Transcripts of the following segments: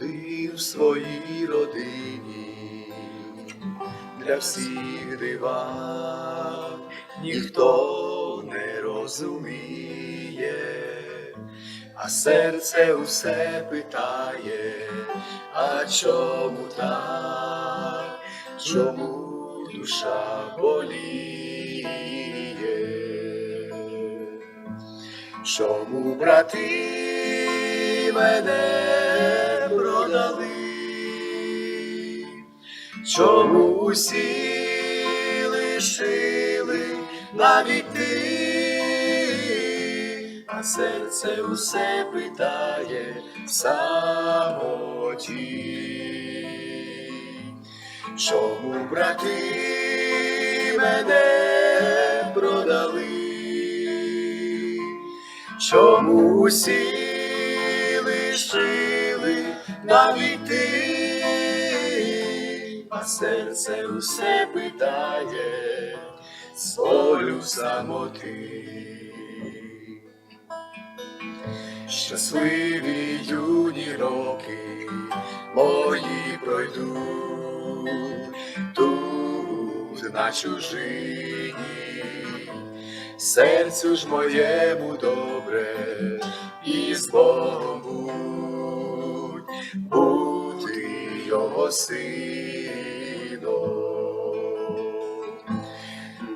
ти в своїй родині, для всіх дива ніхто не розуміє, а серце усе питає, а чому так, чому душа боліє? Чому брати мене продали? Чому усі лишили навіть ти, а серце усе питає в самоті. Чому брати мене продали? Чому усі лишили навіть ти, а серце усе питає з болю самоти. Щасливі юні роки мої пройдуть тут на чужині серцю ж моєму добре і з Богом бути його сином,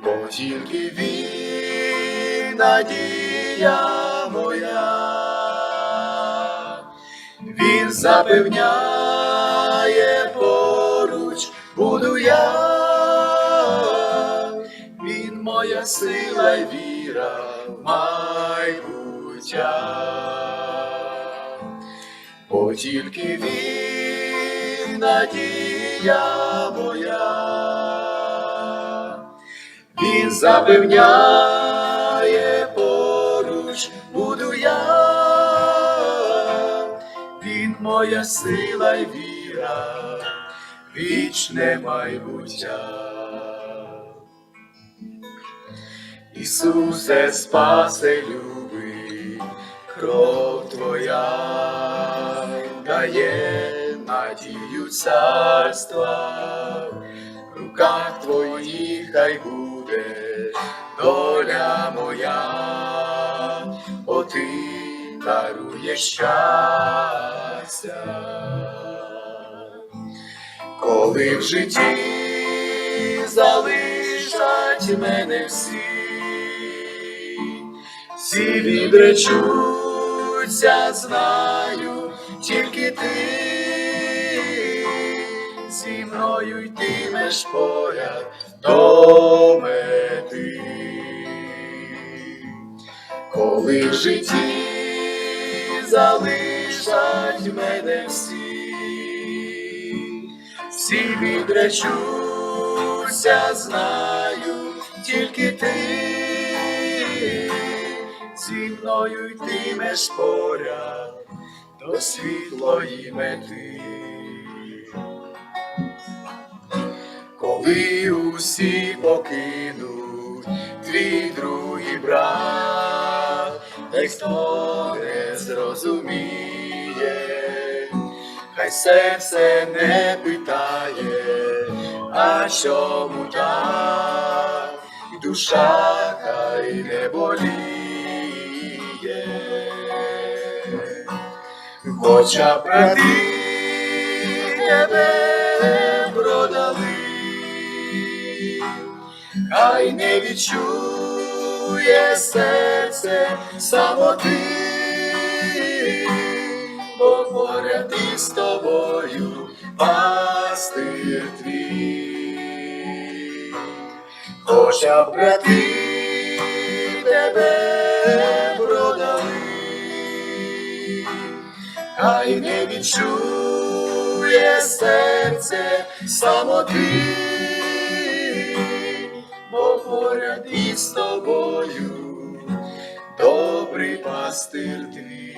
бо тільки він надія моя, він запевняє поруч буду я. Він моя сила й віра в майбуття, тільки він надія моя, він запевняє поруч буду я, він моя сила й віра, вічне майбуття. Ісусе, спасе, любий, кров Твоя дає надію царства, в руках Твоїх хай буде доля моя, бо Ти даруєш щастя. Коли в житті залишать мене всі, всі відречуться, знаю, тільки ти зі мною йтимеш поряд до мети. Коли в житті залишать мене всі, всі відречуться, знаю, тільки ти зі мною йтимеш поряд до світлої мети. Коли усі покинуть твій другий брат, та й хто не зрозуміє, хай серце не питає, а чому так, душа хай не боліє, хоча брати тебе продали, хай не відчує серце самоти, бо поряд із тобою пастир твій, хоча брати тебе продали, хай не відчує серце самоти, бо поряд із тобою добрий пастир твій.